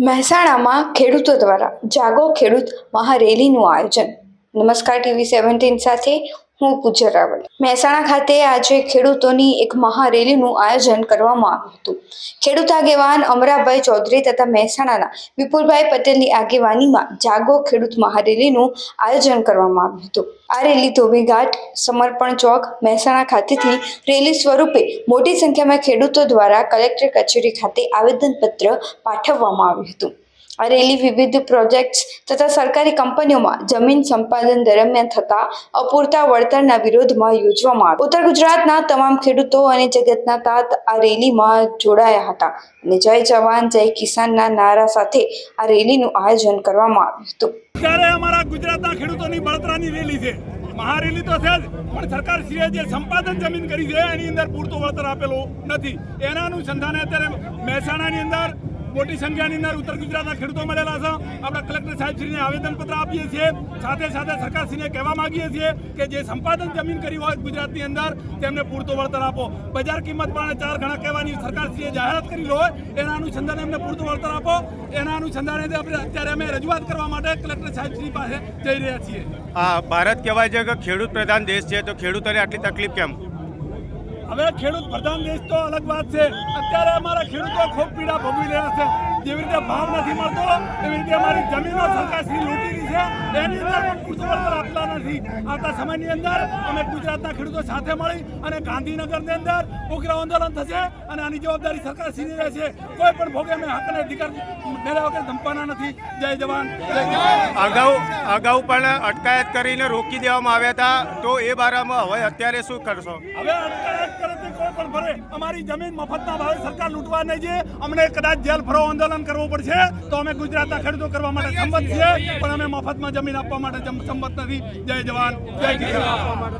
મહેસાણામાં ખેડૂતો દ્વારા જાગો ખેડૂત મહારેલીનું આયોજન. નમસ્કાર ટીવી સેવન્ટીન સાથે હું પૂજ્ય રાવલ. મહેસાણા ખાતે આજે ખેડૂતોની એક મહારેલીનું આયોજન કરવામાં આવ્યું હતું. ખેડૂત આગેવાન અમરાભાઈ ચૌધરી તથા મહેસાણાના વિપુલભાઈ પટેલની આગેવાનીમાં જાગો ખેડૂત મહારેલીનું આયોજન કરવામાં આવ્યું હતું. આ રેલી ધોબીઘાટ સમર્પણ ચોક, મહેસાણા ખાતેથી રેલી સ્વરૂપે મોટી સંખ્યામાં ખેડૂતો દ્વારા કલેક્ટર કચેરી ખાતે આવેદનપત્ર પાઠવવામાં આવ્યું હતું. રેલી વિવિધ પ્રોજેક્ટ્સ તથા સરકારી કંપનીઓમાં જમીન સંપાદન દરમિયાન થતા અપૂરતા વળતરના વિરોધમાં યોજવામાં આવી ઉત્તર ગુજરાતના તમામ ખેડૂતો અને જગતના તાત આ રેલીમાં જોડાયા હતા. અને જય જવાન, જય કિસાનના નારા સાથે આ રેલીનું આયોજન કરવામાં આવ્યું હતું. ત્યારે અમારા ગુજરાતના ખેડૂતોની બળતરાની રેલી છે. મહારેલી તો છે જ, પણ સરકારશ્રીએ જે સંપાદન જમીન કરી છે, એની અંદર પૂરતું વળતર આપેલું નથી. એના અનુસંધાને અત્યારે મહેસાણાની અંદર મોટી સંખ્યાની અંદર ઉત્તર ગુજરાતના ખેડૂતો મળેલા છે. આપણા કલેક્ટર સાહેબશ્રીને આવેદનપત્ર આપીએ છીએ. સાથે સાથે સરકારશ્રીને કહેવા માંગીએ છીએ કે જે સંપાદન જમીન કરી હોય ગુજરાતની અંદર, તેમને પૂરતું વળતર આપો. બજાર કિંમત પણ ચાર ગણા કહેવાની સરકારશ્રીએ જાહેરાત કરી હોય, એના અનુસંધાને એમને પૂરતું વળતર આપો. એના અનુસંધાને આપણે અત્યારે અમે રજૂઆત કરવા માટે કલેક્ટર સાહેબશ્રી પાસે જઈ રહ્યા છીએ. આ ભારત કહેવાય છે કે ખેડૂત પ્રધાન દેશ છે, તો ખેડૂતોને આટલી તકલીફ કેમ? હવે ખેડૂત પ્રધાન દેશ તો અલગ વાત છે. અત્યારે અમારા ખેડૂતો ખૂબ પીડા ભોગવી રહ્યા છે. જેવી રીતે ભાવ નથી મળતો એવી રીતે અમારી જમીનો સરકારશ્રી લૂંટીની છે એની અંદર પણ પૂરતું આપતા નથી. આવતા સમયની અંદર અમે ગુજરાતના ખેડૂતો સાથે મળી અને ગાંધીનગરની અંદર ઉગ્ર આંદોલન થશે અને આની જવાબદારી સરકારશ્રીની રહેશે. કોઈ પણ ભોગે અમે હક અને અધિકાર મેળવ્યા વગર ધમપાના નથી. જય જવાન અગાઉ અગાઉ પણ અટકાયત કરીને રોકી દેવામાં આવ્યા હતા તો એ બારામાં હવે અત્યારે શું કરશો? હવે અટકાયત કરે કોઈ પણ અમારી જમીન મફતના ભાવે સરકાર લૂંટવા નહીં છે અમને કદાચ જેલ ફરો આંદોલન કરવું પડશે, તો અમે ગુજરાતના ખેડૂતો કરવા માટે સંમત છીએ. પણ અમે મફતમાં જમીન આપવા માટે સંમત નથી. જય જવાન. જય કિસાન.